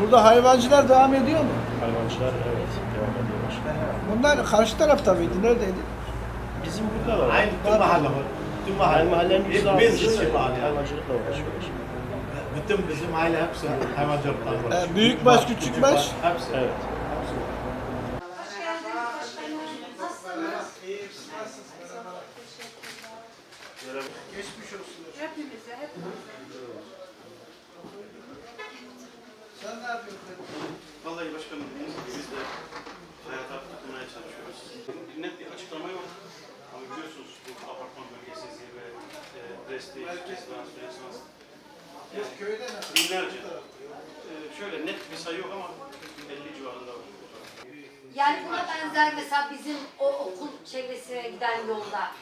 Burada hayvancılar devam ediyor mu? Hayvancılar evet devam ediyorlar. Bunlar karşı tarafta mıydı? Neredeydi? Bizim burada da var. Aynı tüm mahalle var. Tüm Yani mahalle. mahallenin yüzde Biz altmışı için mahalle. hayvancılıkla uğraşıyorlar. Bütün bizim aile hepsi hayvancılıktan uğraşıyor. Ee, büyükbaş, küçükbaş? Hepsi. Evet. Geçmiş olsun. Hepimize, hepimize. Sen ne yapıyorsun? Vallahi başkanım dediğiniz gibi biz de hayata tutunmaya çalışıyoruz. Net bir açıklama yok. Ama biliyorsunuz bu apartman bölgesi zirve, e, Biz köyde nasıl? Binlerce. E, şöyle net bir sayı yok ama 50 civarında var. Yani buna benzer mesela bizim o okul çevresine giden yolda,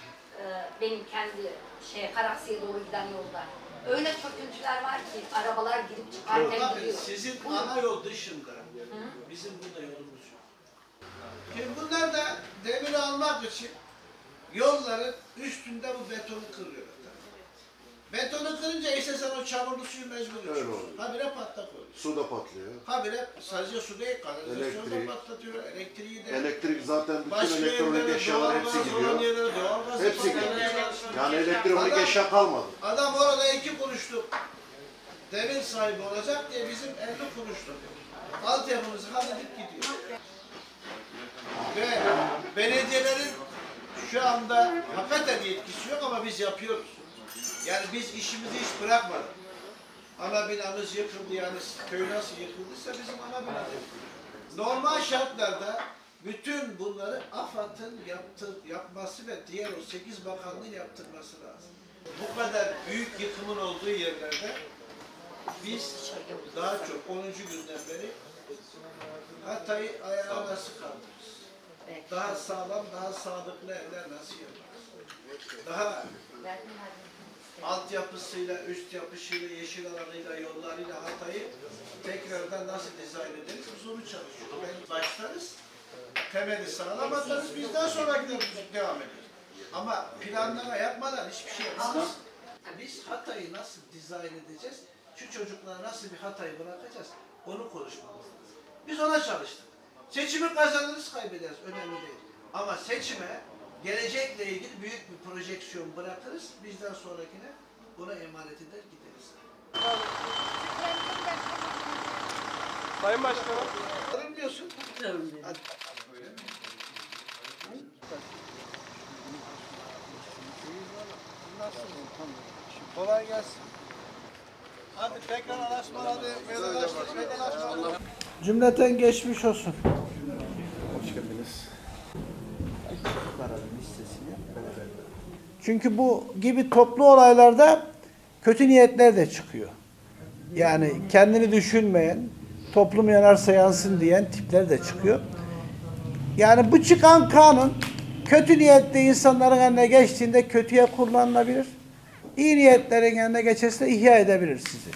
e, benim kendi şey Karaksi'ye doğru giden yolda. Öyle çöküntüler var ki arabalar girip çıkarken gidiyor. sizin Bu- ana yol dışında bizim burada yolumuz yok. Şimdi bunlar da demiri almak için yolların üstünde bu betonu kırıyorlar. Betonu kırınca ise sen o çamurlu suyu mecbur Öyle içiyorsun. oluyor. Habire patlak oluyor. Su da patlıyor. Habire sadece su değil kanalizasyonu da Elektrik. patlatıyor, elektriği de. Elektrik zaten bütün Başka elektronik yerlere eşyalar hepsi olan gidiyor. yerlere doğalgaz Hepsi gidiyor. Yani elektronik Adam- eşya kalmadı. Adam orada iki kuruşluk devir sahibi olacak diye bizim 50 kuruşluk altyapımızı halledip gidiyor. Ve belediyelerin şu anda hakikaten yetkisi yok ama biz yapıyoruz. Yani biz işimizi hiç bırakmadık. Ana binamız yıkıldı yani köy nasıl yıkıldıysa bizim ana binamız yıkıldı. Normal şartlarda bütün bunları AFAD'ın yapması ve diğer o 8 bakanlığın yaptırması lazım. Bu kadar büyük yıkımın olduğu yerlerde biz daha çok 10. günden beri Hatay'ı ayağa nasıl kaldırırız? Daha sağlam, daha sağlıklı evler nasıl yaparız? Daha altyapısıyla, üst yapısıyla, yeşil alanıyla, yollarıyla Hatay'ı tekrardan nasıl dizayn ederiz? Biz onu çalışıyoruz. Ben başlarız, temeli sağlam atarız, bizden sonrakiler devam ederiz. Ama planlama yapmadan hiçbir şey yapamaz. Biz Hatay'ı nasıl dizayn edeceğiz? Şu çocuklara nasıl bir Hatay'ı bırakacağız? Onu konuşmamız lazım. Biz ona çalıştık. Seçimi kazanırız, kaybederiz. Önemli değil. Ama seçime gelecekle ilgili büyük bir projeksiyon bırakırız. Bizden sonrakine buna emanet eder gideriz. Sayın Başkanım. Tarım diyorsun. Hadi. Kolay gelsin. Hadi tekrar araşma hadi. Cümleten geçmiş olsun. Hoş geldiniz. Çünkü bu gibi toplu olaylarda kötü niyetler de çıkıyor. Yani kendini düşünmeyen, toplum yanarsa yansın diyen tipler de çıkıyor. Yani bu çıkan kanun kötü niyetli insanların eline geçtiğinde kötüye kullanılabilir. İyi niyetlerin eline geçerse ihya edebilir sizi.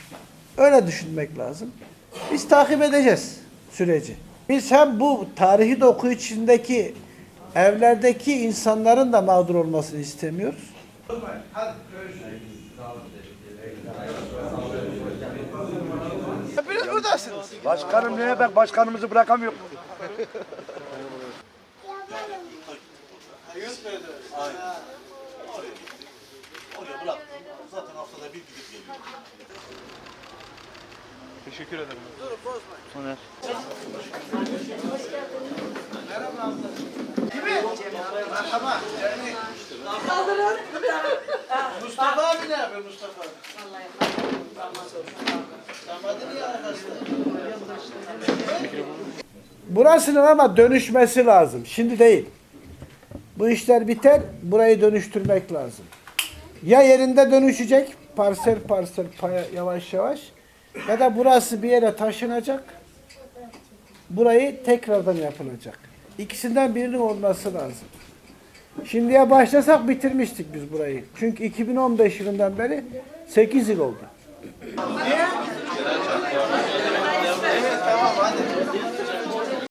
Öyle düşünmek lazım. Biz takip edeceğiz süreci. Biz hem bu tarihi doku içindeki evlerdeki insanların da mağdur olmasını istemiyoruz. Hepiniz buradasınız. Başkanım niye ben başkanımızı bırakamıyorum? Oraya bıraktım. Zaten haftada bir gidip geliyor. Teşekkür ederim. Merhaba. Yani... Mustafa abi ne yapıyor Mustafa abi? Niye arkasında? Burasının ama dönüşmesi lazım. Şimdi değil. Bu işler biter, burayı dönüştürmek lazım. Ya yerinde dönüşecek, parsel parsel paya, yavaş yavaş ya da burası bir yere taşınacak. Burayı tekrardan yapılacak. İkisinden birinin olması lazım. Şimdiye başlasak bitirmiştik biz burayı. Çünkü 2015 yılından beri 8 yıl oldu. Niye?